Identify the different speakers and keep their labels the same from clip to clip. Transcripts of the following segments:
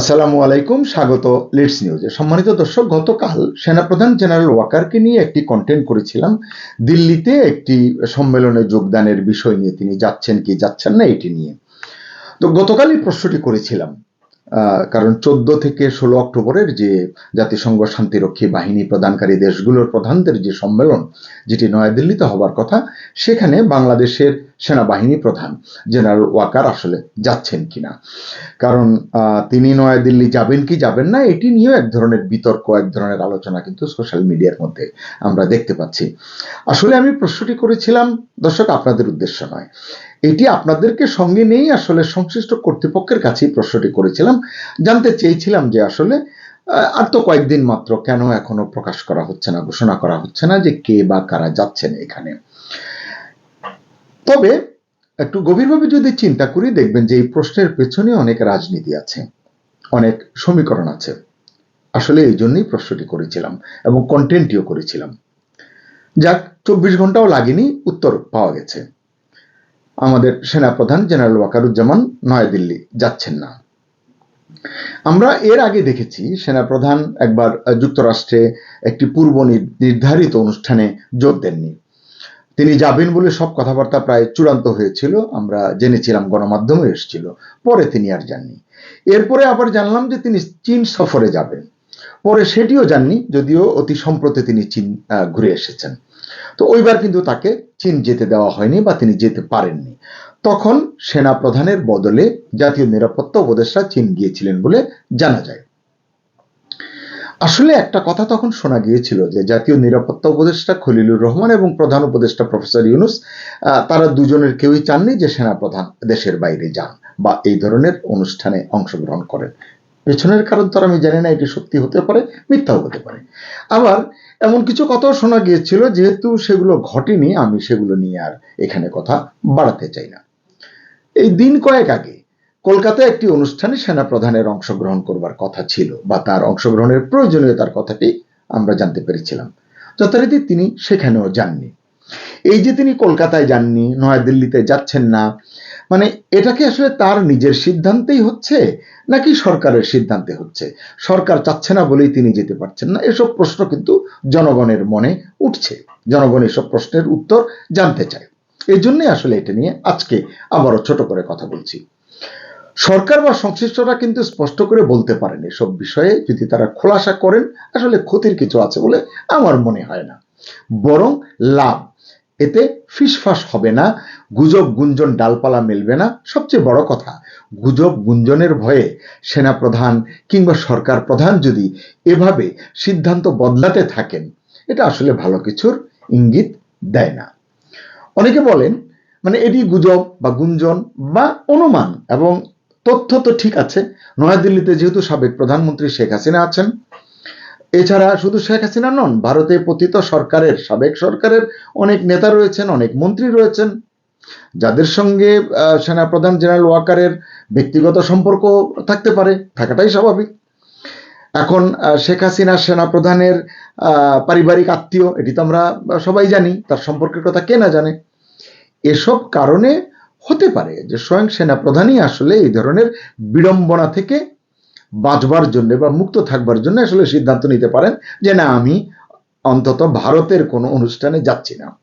Speaker 1: আসসালামু আলাইকুম, স্বাগত লিডস নিউজে সম্মানিত দর্শক, গতকাল সেনাপ্রধান জেনারেল ওয়াকারকে নিয়ে একটি কন্টেন্ট করেছিলাম। দিল্লিতে একটি সম্মেলনে যোগদানের বিষয় নিয়ে তিনি যাচ্ছেন কি যাচ্ছেন না, এটি নিয়ে। তো গতকালই প্রশ্নটি করেছিলাম। কারণ চোদ্দ থেকে ষোলো অক্টোবরের যে জাতিসংঘ শান্তিরক্ষী বাহিনী প্রদানকারী দেশগুলোর প্রধানদের যে সম্মেলন, যেটি নয়াদিল্লিতে হবার কথা, সেখানে বাংলাদেশের সেনাবাহিনী প্রধান জেনারেল ওয়াকার আসলে যাচ্ছেন কিনা। কারণ তিনি নয়াদিল্লি যাবেন কি যাবেন না, এটি নিয়েও এক ধরনের বিতর্ক, এক ধরনের আলোচনা কিন্তু সোশ্যাল মিডিয়ার মধ্যে আমরা দেখতে পাচ্ছি। আসলে আমি প্রশ্নটি করেছিলাম, দর্শক, আপনাদের উদ্দেশ্য নয়। এটি আপনাদেরকে সঙ্গে নিয়েই আসলে সংশ্লিষ্ট কর্তৃপক্ষের কাছেই প্রশ্নটি করেছিলাম। জানতে চেয়েছিলাম যে আসলে আর তো কয়েকদিন মাত্র কেন এখনও প্রকাশ করা হচ্ছে না, ঘোষণা করা হচ্ছে না যে কে বা কারা যাচ্ছেন এখানে। তবে একটু গভীরভাবে যদি চিন্তা করি, দেখবেন যে এই প্রশ্নের পেছনে অনেক রাজনীতি আছে, অনেক সমীকরণ আছে। আসলে এই জন্যই প্রশ্নটি করেছিলাম এবং কন্টেন্টটিও করেছিলাম। যাক, চব্বিশ ঘন্টাও লাগেনি, উত্তর পাওয়া গেছে। আমাদের সেনাপ্রধান জেনারেল ওয়াকারুজ্জামান নয়াদিল্লি যাচ্ছেন না। আমরা এর আগে দেখেছি সেনাপ্রধান একবার যুক্তরাষ্ট্রে একটি পূর্ব নির- নির্ধারিত অনুষ্ঠানে যোগ দেননি। তিনি যাবেন বলে সব কথাবার্তা প্রায় চূড়ান্ত হয়েছিল, আমরা জেনেছিলাম গণমাধ্যমে এসেছিল, পরে তিনি আর যাননি। এরপরে আবার জানলাম যে তিনি চীন সফরে যাবেন। পরে সেটিও জাননি, যদিও অতি সম্প্রতি তিনি চীন ঘুরে এসেছেন। তো ওইবার কিন্তু তাকে চীন যেতে দেওয়া হয়নি বা তিনি যেতে পারেননি। তখন সেনা প্রধানের বদলে জাতীয় নিরাপত্তা উপদেষ্টা চীন গিয়েছিলেন বলে জানা যায়। আসলে একটা কথা তখন শোনা গিয়েছিল যে জাতীয় নিরাপত্তা উপদেষ্টা খলিলুর রহমান এবং প্রধান উপদেষ্টা প্রফেসর ইউনুস তারা দুজনের কেউই চাননি যে সেনা প্রধান দেশের বাইরে যান বা এই ধরনের অনুষ্ঠানে অংশগ্রহণ করেন। পেছনের কারণ তো আমি জানি না, এটি সত্যি হতে পারে, মিথ্যাও হতে পারে। আবার এমন কিছু কথাও শোনা গিয়েছিল, যেহেতু সেগুলো ঘটেনি, আমি সেগুলো নিয়ে আর এখানে কথা বাড়াতে চাই না। এই দিন কয়েক আগে কলকাতায় একটি অনুষ্ঠানে সেনা প্রধানের অংশগ্রহণ করবার কথা ছিল, বা তার অংশগ্রহণের প্রয়োজনীয়তার কথাটি আমরা জানতে পেরেছিলাম। যথারীতি তিনি সেখানেও যাননি। এই যে তিনি কলকাতায় যাননি, নয়াদিল্লিতে যাচ্ছেন না মানে এটা কি আসলে তার নিজের সিদ্ধান্তেই হচ্ছে নাকি সরকারের সিদ্ধান্তে হচ্ছে? সরকার চাচ্ছে না বলেই তিনি যেতে পারছেন না। এসব প্রশ্ন কিন্তু জনগণের মনে উঠছে। জনগণ এসব প্রশ্নের উত্তর জানতে চায়। এই জন্যই আসলে এটা নিয়ে আজকে আবারও ছোট করে কথা বলছি। সরকার বা সংশ্লিষ্টরা কিন্তু স্পষ্ট করে বলতে পারেন এসব বিষয়ে, যদি তারা খোলাসা করেন, আসলে ক্ষতির কিছু আছে বলে আমার মনে হয় না। বরং লাভ এতে ফিসফাস হবে না, গুজব গুঞ্জন ডালপালা মেলবে না। সবচেয়ে বড় কথা, গুজব গুঞ্জনের ভয়ে সেনা প্রধান কিংবা সরকার প্রধান যদি এভাবে সিদ্ধান্ত বদলাতে থাকেন, এটা আসলে ভালো কিছুর ইঙ্গিত দেয় না। অনেকে বলেন মানে এটি গুজব বা গুঞ্জন বা অনুমান এবং তথ্য তো ঠিক আছে, নয়াদিল্লিতে যেহেতু সাবেক প্রধানমন্ত্রী শেখ হাসিনা আছেন এছাড়া শুধু শেখ হাসিনা নন, ভারতে পতিত সরকারের, সাবেক সরকারের অনেক নেতা রয়েছেন, অনেক মন্ত্রী রয়েছেন, যাদের সঙ্গে সেনাপ্রধান জেনারেল ওয়াকারের ব্যক্তিগত সম্পর্ক থাকতে পারে, থাকাটাই স্বাভাবিক। এখন শেখ হাসিনা সেনাপ্রধানের পারিবারিক আত্মীয়, এটি তো আমরা সবাই জানি, তার সম্পর্কের কথা কে না জানে। এসব কারণে হতে পারে যে স্বয়ং সেনাপ্রধানই আসলে এই ধরনের বিড়ম্বনা থেকে বাঁচবার জন্য বা মুক্ত থাকবার জন্য আসলে সিদ্ধান্ত নিতে পারেন যে না আমি অন্তত ভারতের কোনো অনুষ্ঠানে যাচ্ছি না।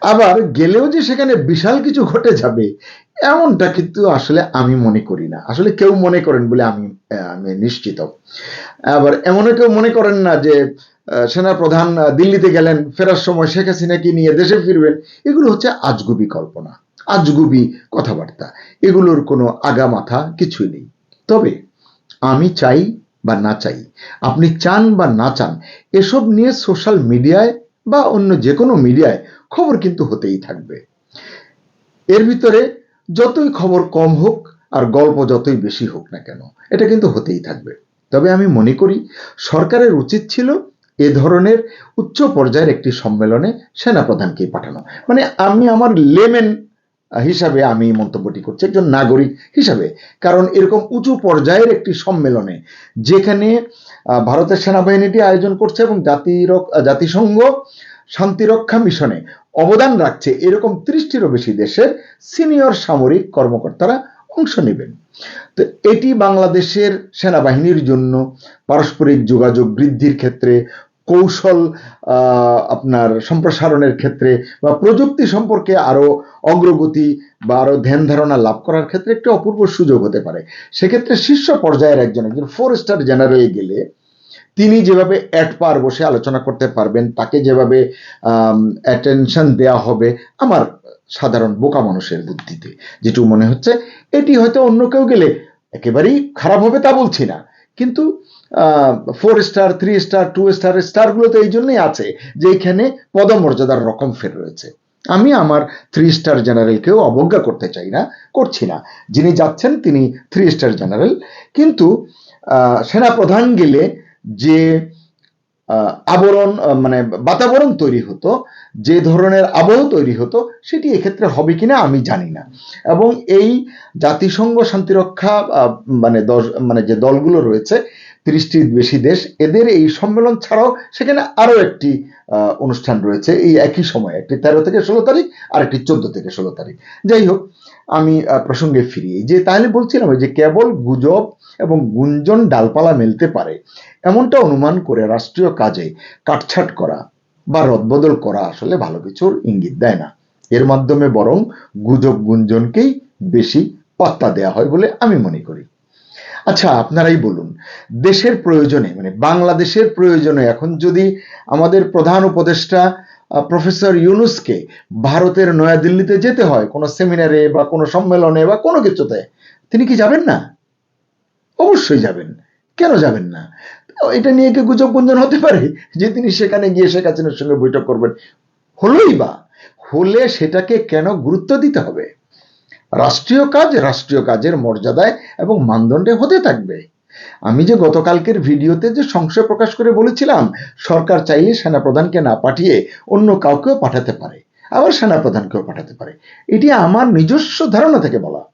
Speaker 1: আবার গেলেও যে সেখানে বিশাল কিছু ঘটে যাবে এমনটা কিন্তু আসলে আমি মনে করি না। আসলে কেউ মনে করেন বলে আমি আমি নিশ্চিত। আবার এমনও কেউ মনে করেন না যে আহ, সেনাপ্রধান আহ, দিল্লিতে গেলেন ফেরার সময় শেখ হাসিনাকে নিয়ে দেশে ফিরবেন এগুলো হচ্ছে আজগুবি কল্পনা আজগুবি কথাবার্তা। এগুলোর কোনো আগামাথা কিছুই নেই। তবে আমি চাই বা না চাই। আপনি চান বা না চান, এসব নিয়ে সোশ্যাল মিডিয়ায় বা অন্য যে কোনো মিডিয়ায় খবর কিন্তু হতেই থাকবে। এর ভিতরে যতই খবর কম হোক আর গল্প যতই বেশি হোক না কেন, এটা কিন্তু হতেই থাকবে। তবে আমি মনে করি, সরকারের উচিত ছিল এ ধরনের উচ্চ পর্যায়ের একটি সম্মেলনে সেনাপ্রধানকে পাঠানো। মানে আমি আমার লেমেন হিসাবে আমি মন্তব্যটি করছি একজন নাগরিক হিসাবে। কারণ এরকম উঁচু পর্যায়ের একটি সম্মেলনে যেখানে ভারতের সেনাবাহিনীটি আয়োজন করছে এবং জাতির জাতিসংঘ শান্তিরক্ষা মিশনে অবদান রাখছে, এরকম ত্রিশটিরও বেশি দেশের সিনিয়র সামরিক কর্মকর্তারা অংশ নেবেন। তো এটি বাংলাদেশের সেনাবাহিনীর জন্য পারস্পরিক যোগাযোগ বৃদ্ধির ক্ষেত্রে কৌশল আপনার সম্প্রসারণের ক্ষেত্রে বা প্রযুক্তি সম্পর্কে আরও অগ্রগতি বা আরও ধ্যান ধারণা লাভ করার ক্ষেত্রে একটি অপূর্ব সুযোগ হতে পারে। সেক্ষেত্রে শীর্ষ পর্যায়ের একজন একজন ফোর স্টার জেনারেলে গেলে তিনি যেভাবে অ্যাট পার বসে আলোচনা করতে পারবেন, তাকে যেভাবে অ্যাটেনশন দেয়া হবে আমার সাধারণ বোকা মানুষের বুদ্ধিতে। যেটুকু মনে হচ্ছে, এটি হয়তো অন্য কেউ গেলে একেবারেই খারাপ হবে তা বলছি না। কিন্তু four star three star two star স্টারগুলো তো এই জন্যই আছে যে এখানে পদমর্যাদার রকম ফের রয়েছে। আমি আমার থ্রি স্টার জেনারেলকেও অবজ্ঞা করতে চাই না, করছি না। যিনি যাচ্ছেন তিনি থ্রি স্টার জেনারেল কিন্তু সেনাপ্রধান গেলে যে আবরণ মানে বাতাবরণ তৈরি হতো, যে ধরনের আবহ তৈরি হতো, সেটি এক্ষেত্রে হবে কিনা আমি জানি না। এবং এই জাতিসংঘ শান্তিরক্ষা মানে দশ মানে যে দলগুলো রয়েছে, তিরিশটির বেশি দেশ, এদের এই সম্মেলন ছাড়াও সেখানে আরও একটি অনুষ্ঠান রয়েছে এই একই সময়ে, একটি তেরো থেকে ষোলো তারিখ আর একটি চোদ্দ থেকে ষোলো তারিখ। যাই হোক, আমি প্রসঙ্গে ফিরি। যে তাহলে বলছিলাম যে কেবল গুজব এবং গুঞ্জন ডালপালা মেলতে পারে। এমনটা অনুমান করে রাষ্ট্রীয় কাজে কাটছাট করা বা রদবদল করা আসলে ভালো কিছুর ইঙ্গিত দেয় না। এর মাধ্যমে বরং গুজব গুঞ্জনকেই বেশি পাত্তা দেয়া হয় বলে আমি মনে করি। আচ্ছা আপনারাই বলুন, দেশের প্রয়োজনে মানে বাংলাদেশের প্রয়োজনে এখন যদি আমাদের প্রধান উপদেষ্টা প্রফেসর ইউনুসকে ভারতের নয়াদিল্লিতে যেতে হয়, কোনো সেমিনারে বা কোনো সম্মেলনে বা কোনো কিছুতে, তিনি কি যাবেন না? অবশ্যই যাবেন। কেন যাবেন না? এটা নিয়ে কি গুজব গুঞ্জন হতে পারে? যে তিনি সেখানে গিয়ে শেখ হাসিনার সঙ্গে বৈঠক করবেন। হলোই বা, হলে সেটাকে কেন গুরুত্ব দিতে হবে? রাষ্ট্রীয় কাজ রাষ্ট্রীয় কাজের মর্যাদায় এবং মানদণ্ডে হতে থাকবে। আমি যে গতকালকের ভিডিওতে যে সংশয় প্রকাশ করে বলেছিলাম, সরকার চাইলে সেনাপ্রধানকে না পাঠিয়ে অন্য কাউকেও পাঠাতে পারে। আবার সেনাপ্রধানকেও পাঠাতে পারে। এটি আমার নিজস্ব ধারণা থেকে বলা।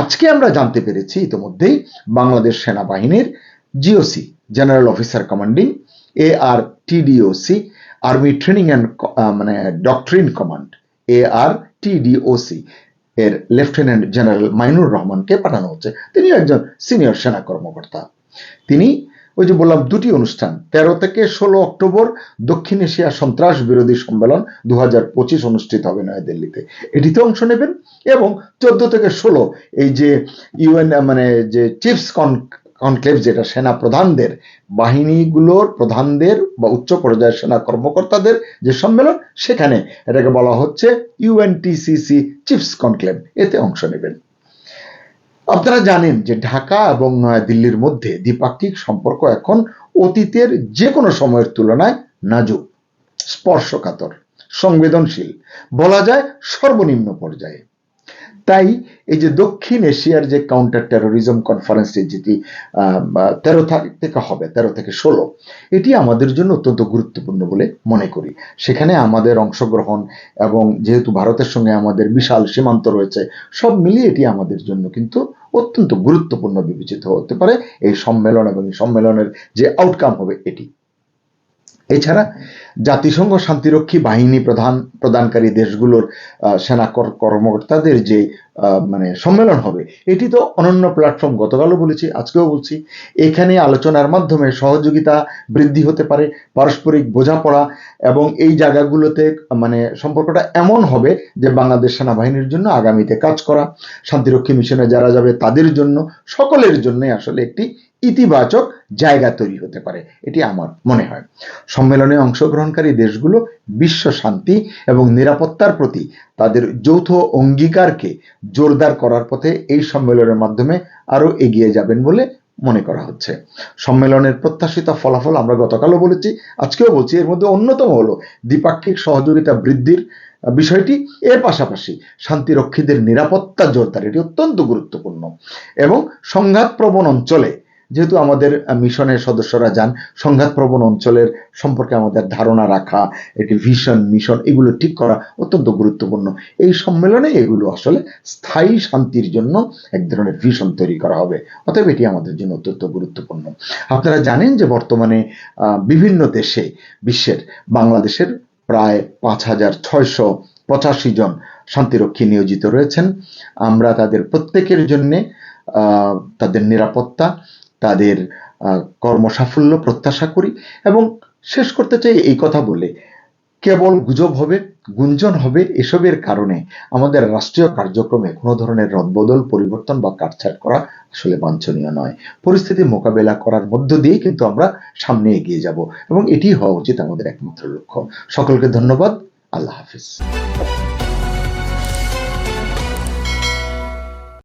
Speaker 1: আজকে আমরা জানতে পেরেছি ইতিমধ্যেই বাংলাদেশ সেনাবাহিনীর GOC general officer commanding A R TDOC army training and মানে doctrine command A R TDOC এর লেফটেন্যান্ট জেনারেল মাইনুর রহমানকে পাঠানো হচ্ছে। তিনি একজন সিনিয়র সেনা কর্মকর্তা। তিনি ওই যে বললাম, দুটি অনুষ্ঠান, তেরো থেকে ষোলো অক্টোবর দক্ষিণ এশিয়া সন্ত্রাস বিরোধী সম্মেলন দু হাজার পঁচিশ অনুষ্ঠিত হবে নয়াদিল্লিতে। এটিতে অংশ নেবেন এবং চোদ্দ থেকে ষোলো এই যে ইউএন মানে যে চিফস কন, কনক্লেভ যেটা, সেনা প্রধানদের, বাহিনীগুলোর প্রধানদের বা উচ্চ পর্যায়ের সেনা কর্মকর্তাদের যে সম্মেলন, সেখানে এটাকে বলা হচ্ছে ইউএনটিসিসি চিফস কনক্লেভ। এতে অংশ নেবেন। আপনারা জানেন যে ঢাকা এবং দিল্লির মধ্যে দ্বিপাক্ষিক সম্পর্ক এখন অতীতের যে কোনো সময়ের তুলনায় নাজুক স্পর্শকাতর সংবেদনশীল বলা যায় সর্বনিম্ন পর্যায়ে তাই এই যে দক্ষিণ এশিয়ার যে কাউন্টার টেরোরিজম কনফারেন্সটি যেটি তেরো তারিখ থেকে হবে, তেরো থেকে ষোলো, এটি আমাদের জন্য অত্যন্ত গুরুত্বপূর্ণ বলে মনে করি। সেখানে আমাদের অংশগ্রহণ এবং যেহেতু ভারতের সঙ্গে আমাদের বিশাল সীমান্ত রয়েছে, সব মিলিয়ে এটি আমাদের জন্য কিন্তু অত্যন্ত গুরুত্বপূর্ণ বিবেচিত হতে পারে। এই সম্মেলন এবং এই সম্মেলনের যে আউটকাম হবে এটি। এছাড়া জাতিসংঘ শান্তিরক্ষী বাহিনী প্রধান, প্রদানকারী দেশগুলোর সেনা কর- কর্মকর্তাদের যে মানে সম্মেলন হবে, এটি তো অনন্য প্ল্যাটফর্ম গতকালও বলেছি, আজকেও বলছি। এখানে আলোচনার মাধ্যমে সহযোগিতা বৃদ্ধি হতে পারে, পারস্পরিক বোঝাপড়া এবং এই জায়গাগুলোতে মানে সম্পর্কটা এমন হবে যে বাংলাদেশ সেনাবাহিনীর জন্য আগামীতে কাজ করা, শান্তিরক্ষী মিশনে যারা যাবে তাদের জন্য, সকলের জন্যই আসলে একটি ইতিবাচক জায়গা তৈরি হতে পারে, এটি আমার মনে হয়। সম্মেলনে অংশগ্রহণকারী দেশগুলো বিশ্ব শান্তি এবং নিরাপত্তার প্রতি তাদের যৌথ অঙ্গীকারকে জোরদার করার পথে এই সম্মেলনের মাধ্যমে আরও এগিয়ে যাবেন বলে মনে করা হচ্ছে। সম্মেলনের প্রত্যাশিত ফলাফল আমরা গতকালও বলেছি, আজকেও বলছি, এর মধ্যে অন্যতম হলো দ্বিপাক্ষিক সহযোগিতা বৃদ্ধির বিষয়টি। এর পাশাপাশি শান্তিরক্ষীদের নিরাপত্তা জোরদার, এটি অত্যন্ত গুরুত্বপূর্ণ। এবং সংঘাতপ্রবণ অঞ্চলে যেহেতু আমাদের মিশনের সদস্যরা যান, সংঘাতপ্রবণ অঞ্চলের সম্পর্কে আমাদের ধারণা রাখা একটি ভিশন, মিশন, এগুলো ঠিক করা অত্যন্ত গুরুত্বপূর্ণ। এই সম্মেলনে এগুলো আসলে স্থায়ী শান্তির জন্য এক ধরনের ভিশন তৈরি করা হবে। অতএব এটি আমাদের জন্য অত্যন্ত গুরুত্বপূর্ণ। আপনারা জানেন যে বর্তমানে বিভিন্ন দেশে, বিশ্বের, বাংলাদেশের প্রায় পাঁচ হাজার ছয়শো পঁচাশি জন শান্তিরক্ষী নিয়োজিত রয়েছেন। আমরা তাদের প্রত্যেকের জন্যে তাদের নিরাপত্তা তাদের কর্মসাফল্য প্রত্যাশা করি এবং শেষ করতে চাই এই কথা বলে। কেবল গুজব হবে, গুঞ্জন হবে এসবের কারণে আমাদের রাষ্ট্রীয় কার্যক্রমে কোনো ধরনের রদবদল, পরিবর্তন বা কাটছাট করা আসলে বাঞ্ছনীয় নয়। পরিস্থিতি মোকাবেলা করার মধ্য দিয়েই কিন্তু আমরা সামনে এগিয়ে যাব এবং এটি হওয়া উচিত আমাদের একমাত্র লক্ষ্য। সকলকে ধন্যবাদ। আল্লাহ হাফিজ।